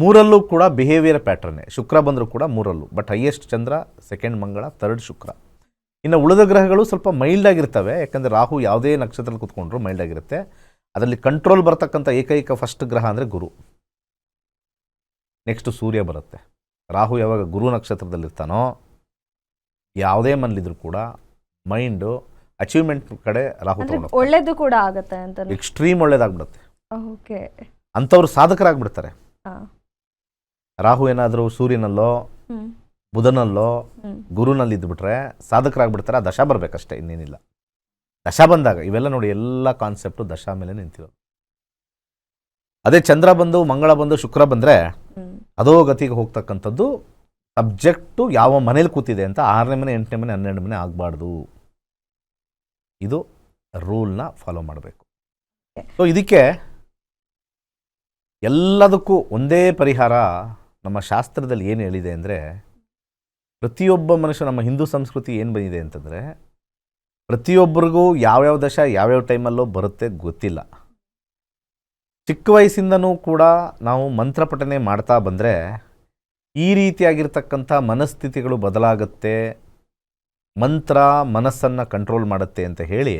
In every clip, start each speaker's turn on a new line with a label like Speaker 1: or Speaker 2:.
Speaker 1: ಮೂರಲ್ಲೂ ಕೂಡ ಬಿಹೇವಿಯರ್ ಪ್ಯಾಟರ್ನೇ ಶುಕ್ರ ಬಂದರೂ ಕೂಡ ಮೂರಲ್ಲೂ. But highest Chandra second Mangala third Shukra. ಇನ್ನು ಉಳಿದ ಗ್ರಹಗಳು ಸ್ವಲ್ಪ ಮೈಲ್ಡ್ ಆಗಿರ್ತವೆ. ಯಾಕಂದರೆ ರಾಹು ಯಾವುದೇ ನಕ್ಷತ್ರದಲ್ಲಿ ಕೂತ್ಕೊಂಡ್ರು ಮೈಲ್ಡ್ ಆಗಿರುತ್ತೆ. ಅದರಲ್ಲಿ ಕಂಟ್ರೋಲ್ ಬರ್ತಕ್ಕಂಥ ಏಕೈಕ ಫಸ್ಟ್ ಗ್ರಹ ಅಂದರೆ ಗುರು. ನೆಕ್ಸ್ಟ್ ಸೂರ್ಯ ಬರುತ್ತೆ. ರಾಹು ಯಾವಾಗ ಗುರು ನಕ್ಷತ್ರದಲ್ಲಿರ್ತಾನೋ ಯಾವುದೇ ಮನೇಲಿದ್ರು ಕೂಡ ಮೈಂಡು ಅಚೀವ್ಮೆಂಟ್ ಕಡೆ ರಾಹು
Speaker 2: ಒಳ್ಳೇದು ಕೂಡ ಆಗುತ್ತೆ ಅಂತ
Speaker 1: ಎಕ್ಸ್ಟ್ರೀಮ್ ಒಳ್ಳೇದಾಗ್ಬಿಡುತ್ತೆ.
Speaker 2: ಓಕೆ.
Speaker 1: ಅಂಥವ್ರು ಸಾಧಕರಾಗ್ಬಿಡ್ತಾರೆ. ರಾಹು ಏನಾದರೂ ಸೂರ್ಯನಲ್ಲೋ ಬುಧನಲ್ಲೋ ಗುರುನಲ್ಲಿ ಇದ್ಬಿಟ್ರೆ ಸಾಧಕರಾಗ್ಬಿಡ್ತಾರೆ ಆ ದಶ ಬರಬೇಕಷ್ಟೇ ಇನ್ನೇನಿಲ್ಲ. ದಶ ಬಂದಾಗ ಇವೆಲ್ಲ ನೋಡಿ ಎಲ್ಲ ಕಾನ್ಸೆಪ್ಟು ದಶ ಮೇಲೆ ನಿಂತಿರೋದು. ಅದೇ ಚಂದ್ರ ಬಂದು ಮಂಗಳ ಬಂದು ಶುಕ್ರ ಬಂದರೆ ಅದೋ ಗತಿಗೆ ಹೋಗ್ತಕ್ಕಂಥದ್ದು ಸಬ್ಜೆಕ್ಟು ಯಾವ ಮನೇಲಿ ಕೂತಿದೆ ಅಂತ ಆರನೇ ಮನೆ ಎಂಟನೇ ಮನೆ ಹನ್ನೆರಡು ಮನೆ ಆಗಬಾರ್ದು. ಇದು ರೂಲ್ನ ಫಾಲೋ ಮಾಡಬೇಕು. ಸೊ ಇದಕ್ಕೆ ಎಲ್ಲದಕ್ಕೂ ಒಂದೇ ಪರಿಹಾರ ನಮ್ಮ ಶಾಸ್ತ್ರದಲ್ಲಿ ಏನು ಹೇಳಿದೆ ಅಂದರೆ, ಪ್ರತಿಯೊಬ್ಬ ಮನುಷ್ಯ ನಮ್ಮ ಹಿಂದೂ ಸಂಸ್ಕೃತಿ ಏನು ಬಂದಿದೆ ಅಂತಂದರೆ, ಪ್ರತಿಯೊಬ್ಬರಿಗೂ ಯಾವ್ಯಾವ ದಶ ಯಾವ್ಯಾವ ಟೈಮಲ್ಲೂ ಬರುತ್ತೆ ಗೊತ್ತಿಲ್ಲ. ಚಿಕ್ಕ ವಯಸ್ಸಿಂದನೂ ಕೂಡ ನಾವು ಮಂತ್ರ ಪಠನೆ ಮಾಡ್ತಾ ಬಂದರೆ, ಈ ರೀತಿಯಾಗಿರ್ತಕ್ಕಂಥ ಮನಸ್ಥಿತಿಗಳು ಬದಲಾಗುತ್ತೆ, ಮಂತ್ರ ಮನಸ್ಸನ್ನು ಕಂಟ್ರೋಲ್ ಮಾಡುತ್ತೆ ಅಂತ ಹೇಳಿ,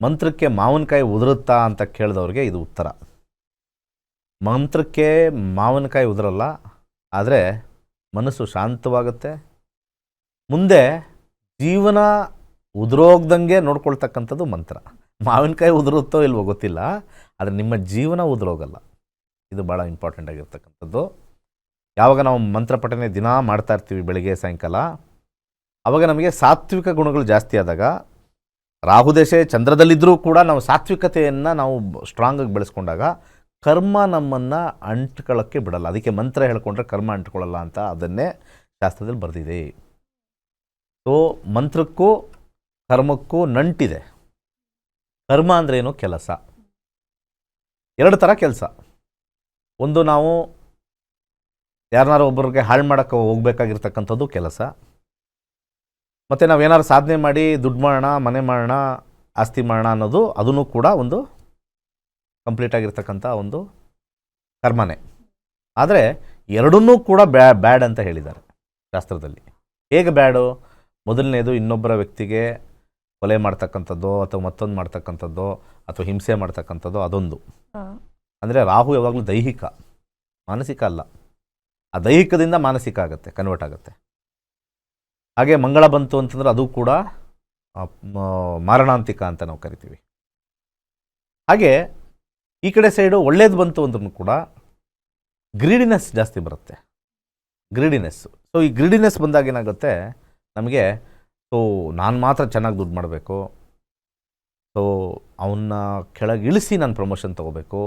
Speaker 1: ಮಂತ್ರಕ್ಕೆ ಮಾವಿನಕಾಯಿ ಉದುರುತ್ತಾ ಅಂತ ಕೇಳಿದವ್ರಿಗೆ ಇದು ಉತ್ತರ. ಮಂತ್ರಕ್ಕೆ ಮಾವಿನಕಾಯಿ ಉದುರಲ್ಲ ಆದರೆ ಮನಸ್ಸು ಶಾಂತವಾಗುತ್ತೆ. ಮುಂದೆ ಜೀವನ ಉದುರೋಗ್ದಂಗೆ ನೋಡ್ಕೊಳ್ತಕ್ಕಂಥದ್ದು ಮಂತ್ರ. ಮಾವಿನಕಾಯಿ ಉದುರುತ್ತೋ ಇಲ್ವೋ ಗೊತ್ತಿಲ್ಲ, ಆದರೆ ನಿಮ್ಮ ಜೀವನ ಉದುರೋಗಲ್ಲ. ಇದು ಭಾಳ ಇಂಪಾರ್ಟೆಂಟ್ ಆಗಿರ್ತಕ್ಕಂಥದ್ದು. ಯಾವಾಗ ನಾವು ಮಂತ್ರ ಪಠನೆ ದಿನ ಮಾಡ್ತಾ ಇರ್ತೀವಿ ಬೆಳಿಗ್ಗೆ, ಸಾಯಂಕಾಲ ಆವಾಗ ನಮಗೆ ಸಾತ್ವಿಕ ಗುಣಗಳು ಜಾಸ್ತಿ ಆದಾಗ ರಾಹುದೇಶ ಚಂದ್ರದಲ್ಲಿದ್ದರೂ ಕೂಡ ನಾವು ಸಾತ್ವಿಕತೆಯನ್ನು ನಾವು ಸ್ಟ್ರಾಂಗಾಗಿ ಬೆಳೆಸ್ಕೊಂಡಾಗ ಕರ್ಮ ನಮ್ಮನ್ನು ಅಂಟ್ಕೊಳ್ಳೋಕ್ಕೆ ಬಿಡಲ್ಲ. ಅದಕ್ಕೆ ಮಂತ್ರ ಹೇಳ್ಕೊಂಡ್ರೆ ಕರ್ಮ ಅಂಟ್ಕೊಳ್ಳಲ್ಲ ಅಂತ ಅದನ್ನೇ ಶಾಸ್ತ್ರದಲ್ಲಿ ಬರೆದಿದೆ. ಸೊ ಮಂತ್ರಕ್ಕೂ ಕರ್ಮಕ್ಕೂ ನಂಟಿದೆ. ಕರ್ಮ ಅಂದ್ರೆ ಏನು? ಕೆಲಸ. ಎರಡು ಥರ ಕೆಲಸ. ಒಂದು ನಾವು ಯಾರನ್ನಾರು ಒಬ್ಬರಿಗೆ ಹಾಳು ಮಾಡೋಕ್ಕೆ ಹೋಗ್ಬೇಕಾಗಿರ್ತಕ್ಕಂಥದ್ದು ಕೆಲಸ. ಮತ್ತು ನಾವೇನಾದ್ರು ಸಾಧನೆ ಮಾಡಿ ದುಡ್ಡು ಮಾಡೋಣ, ಮನೆ ಮಾಡೋಣ, ಆಸ್ತಿ ಮಾಡೋಣ ಅನ್ನೋದು, ಅದನ್ನು ಕೂಡ ಒಂದು ಕಂಪ್ಲೀಟ್ ಆಗಿರ್ತಕ್ಕಂಥ ಒಂದು ಕರ್ಮನೇ. ಆದರೆ ಎರಡನ್ನೂ ಕೂಡ ಬ್ಯಾ ಬ್ಯಾಡ್ ಅಂತ ಹೇಳಿದ್ದಾರೆ ಶಾಸ್ತ್ರದಲ್ಲಿ. ಹೇಗೆ ಬ್ಯಾಡು? ಮೊದಲನೇದು ಇನ್ನೊಬ್ಬರ ವ್ಯಕ್ತಿಗೆ ಕೊಲೆ ಮಾಡ್ತಕ್ಕಂಥದ್ದೋ ಅಥವಾ ಮತ್ತೊಂದು ಮಾಡ್ತಕ್ಕಂಥದ್ದೋ ಅಥವಾ ಹಿಂಸೆ ಮಾಡ್ತಕ್ಕಂಥದ್ದೋ ಅದೊಂದು. ಅಂದರೆ ರಾಹು ಯಾವಾಗಲೂ ದೈಹಿಕ ಮಾನಸಿಕ ಅಲ್ಲ. ಆ ದೈಹಿಕದಿಂದ ಮಾನಸಿಕ ಆಗುತ್ತೆ ಕನ್ವರ್ಟ್ ಆಗುತ್ತೆ. ಹಾಗೆ ಮಂಗಳ ಬಂತು ಅಂತಂದ್ರೆ ಅದು ಕೂಡ ಮಾರಣಾಂತಿಕ ಅಂತ ನಾವು ಕರಿತೀವಿ. ಹಾಗೆ ಈ ಕಡೆ ಸೈಡು ಒಳ್ಳೇದು ಬಂತು ಅಂದ್ರೂ ಕೂಡ ಗ್ರೀಡಿನೆಸ್ ಜಾಸ್ತಿ ಬರುತ್ತೆ. ಗ್ರೀಡಿನೆಸ್ಸು ಸೊ ಈ ಗ್ರೀಡಿನೆಸ್ ಬಂದಾಗ ಏನಾಗುತ್ತೆ? ನಮಗೆ ಸೊ ನಾನು ಮಾತ್ರ ಚೆನ್ನಾಗಿ ದುಡ್ಡು ಮಾಡಬೇಕು. ಸೊ ಅವನ್ನ ಕೆಳಗಿಳಿಸಿ ನಾನು ಪ್ರಮೋಷನ್ ತೊಗೋಬೇಕು.